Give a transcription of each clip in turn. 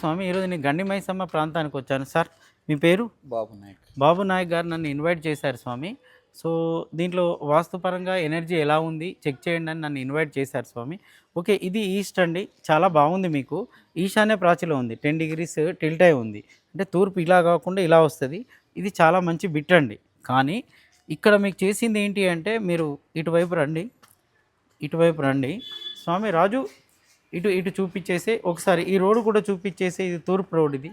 స్వామి ఈరోజు నేను గండి మైసమ్మ ప్రాంతానికి వచ్చాను. సార్ మీ పేరు? బాబు నాయక్. బాబు నాయక్ గారు నన్ను ఇన్వైట్ చేశారు స్వామి. సో దీంట్లో వాస్తుపరంగా ఎనర్జీ ఎలా ఉంది? చెక్ చేయండి అని నన్ను ఇన్వైట్ చేశారు స్వామి. ఓకే ఇది ఈస్ట్ అండి. చాలా బాగుంది మీకు. ఈశాన్య ప్రాచిలో ఉంది. టెన్ డిగ్రీస్ టిల్ట్ అయి ఉంది. అంటే తూర్పు ఇలా కాకుండా ఇలా వస్తుంది. ఇది చాలా మంచి బిట్ అండి. కానీ ఇక్కడ మీకు చేసింది ఏంటి అంటే మీరు ఇటువైపు రండి. ఇటువైపు రండి. స్వామి రాజు ఇటు ఇటు చూపించేసి ఒకసారి ఈ రోడ్డు కూడా చూపించేసి ఇది తూర్పు రోడ్ ఇది.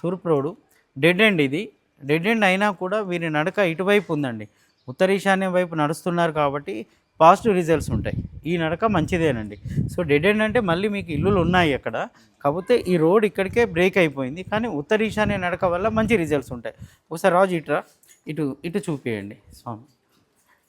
తూర్పు రోడ్డు డెడ్ ఎండ్ ఇది. డెడ్ ఎండ్ అయినా కూడా వీరి నడక ఇటువైపు ఉందండి. ఉత్తర ఈశాన్యం వైపు నడుస్తున్నారు కాబట్టి పాజిటివ్ రిజల్ట్స్ ఉంటాయి. ఈ నడక మంచిదేనండి. సో డెడ్ ఎండ్ అంటే మళ్ళీ మీకు ఇల్లులు ఉన్నాయి అక్కడ. కాకపోతే ఈ రోడ్ ఇక్కడికే బ్రేక్ అయిపోయింది. కానీ ఉత్తర ఈశాన్య నడక వల్ల మంచి రిజల్ట్స్ ఉంటాయి. ఒకసారి రాజు ఇటురా ఇటు ఇటు చూపించండి స్వామి.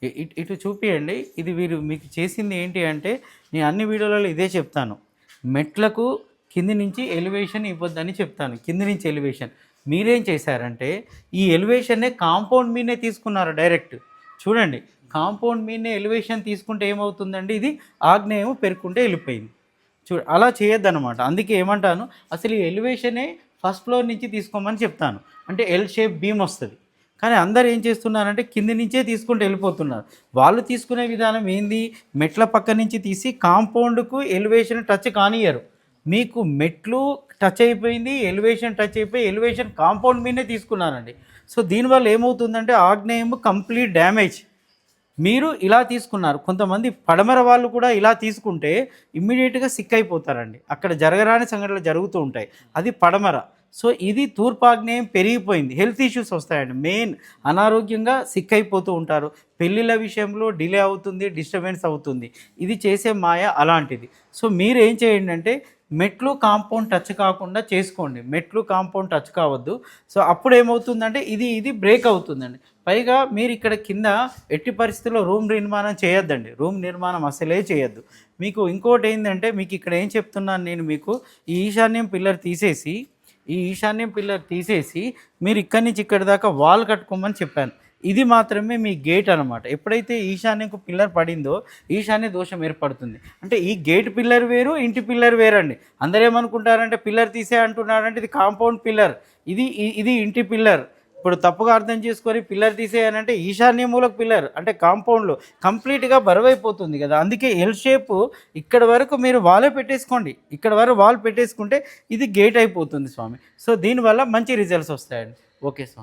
ఇటు ఇటు చూపియండి. ఇది వీరు మీకు చేసింది ఏంటి అంటే నేను అన్ని వీడియోలలో ఇదే చెప్తాను. మెట్లకు కింది నుంచి ఎలివేషన్ ఇవ్వద్దని చెప్తాను. కింది నుంచి ఎలివేషన్. మీరేం చేశారంటే ఈ ఎలివేషన్నే కాంపౌండ్ మీదనే తీసుకున్నారు డైరెక్ట్. చూడండి కాంపౌండ్ మీదనే ఎలివేషన్ తీసుకుంటే ఏమవుతుందండి? ఇది ఆగ్నేయం పెరుక్కుంటే వెళ్ళిపోయింది. చూ అలా చేయొద్దనమాట అందుకే ఏమంటాను అసలు ఈ ఎలివేషనే ఫస్ట్ ఫ్లోర్ నుంచి తీసుకోమని చెప్తాను. అంటే ఎల్ షేప్ బీమ్ వస్తుంది. కానీ అందరు ఏం చేస్తున్నారంటే కింది నుంచే తీసుకుంటూ వెళ్ళిపోతున్నారు. వాళ్ళు తీసుకునే విధానం ఏంది? మెట్ల పక్క నుంచి తీసి కాంపౌండ్కు ఎలివేషన్ టచ్ కానియరు మీకు మెట్లు టచ్ అయిపోయింది ఎలివేషన్ టచ్ అయిపోయి ఎలివేషన్ కాంపౌండ్ మీదనే తీసుకున్నారండి. సో దీనివల్ల ఏమవుతుందంటే ఆగ్నేయం కంప్లీట్ డ్యామేజ్. మీరు ఇలా తీసుకున్నారు. కొంతమంది పడమర వాళ్ళు కూడా ఇలా తీసుకుంటే ఇమ్మీడియట్గా సిక్ అయిపోతారండి. అక్కడ జరగరాని సంఘటనలు జరుగుతూ ఉంటాయి. అది పడమర. సో ఇది తూర్పాగ్నేయం పెరిగిపోయింది. హెల్త్ ఇష్యూస్ వస్తాయండి. మెయిన్ అనారోగ్యంగా సిక్ అయిపోతూ ఉంటారు. పెళ్ళిళ్ళ విషయంలో డిలే అవుతుంది డిస్టర్బెన్స్ అవుతుంది. ఇది చేసే మాయ అలాంటిది. సో మీరు ఏం చేయండి అంటే మెట్లు కాంపౌండ్ టచ్ కాకుండా చేసుకోండి. మెట్లు కాంపౌండ్ టచ్ కావద్దు. సో అప్పుడు ఏమవుతుందంటే ఇది ఇది బ్రేక్ అవుతుందండి. పైగా మీరు ఇక్కడ కింద ఎట్టి పరిస్థితుల్లో రూమ్ నిర్మాణం చేయొద్దండి. రూమ్ నిర్మాణం అసలే చేయొద్దు. మీకు ఇంకోటి ఏంటంటే మీకు ఇక్కడ ఏం చెప్తున్నాను నేను మీకు ఈ ఈశాన్యం పిల్లర్ తీసేసి ఈ ఈశాన్యం పిల్లర్ తీసేసి మీరు ఇక్కడి నుంచి ఇక్కడి దాకా వాల్ కట్టుకోమని చెప్పాను. ఇది మాత్రమే మీ గేట్ అనమాట ఎప్పుడైతే ఈశాన్యకు పిల్లర్ పడిందో ఈశాన్య దోషం ఏర్పడుతుంది. అంటే ఈ గేట్ పిల్లర్ వేరు ఇంటి పిల్లర్ వేరండి. అందరూ ఏమనుకుంటారంటే పిల్లర్ తీసే అంటున్నారంటే ఇది కాంపౌండ్ పిల్లర్. ఇది ఇది ఇంటి పిల్లర్. ఇప్పుడు తప్పుగా అర్థం చేసుకొని పిల్లర్ తీసేయాలంటే ఈశాన్య మూలకు పిల్లర్ అంటే కాంపౌండ్లో కంప్లీట్గా బరువైపోతుంది కదా. అందుకే ఎల్ షేప్ ఇక్కడ వరకు మీరు వాలే పెట్టేసుకోండి. ఇక్కడ వరకు వాల్ పెట్టేసుకుంటే ఇది గేట్ అయిపోతుంది స్వామి. సో దీనివల్ల మంచి రిజల్ట్స్ వస్తాయండి. ఓకే స్వామి.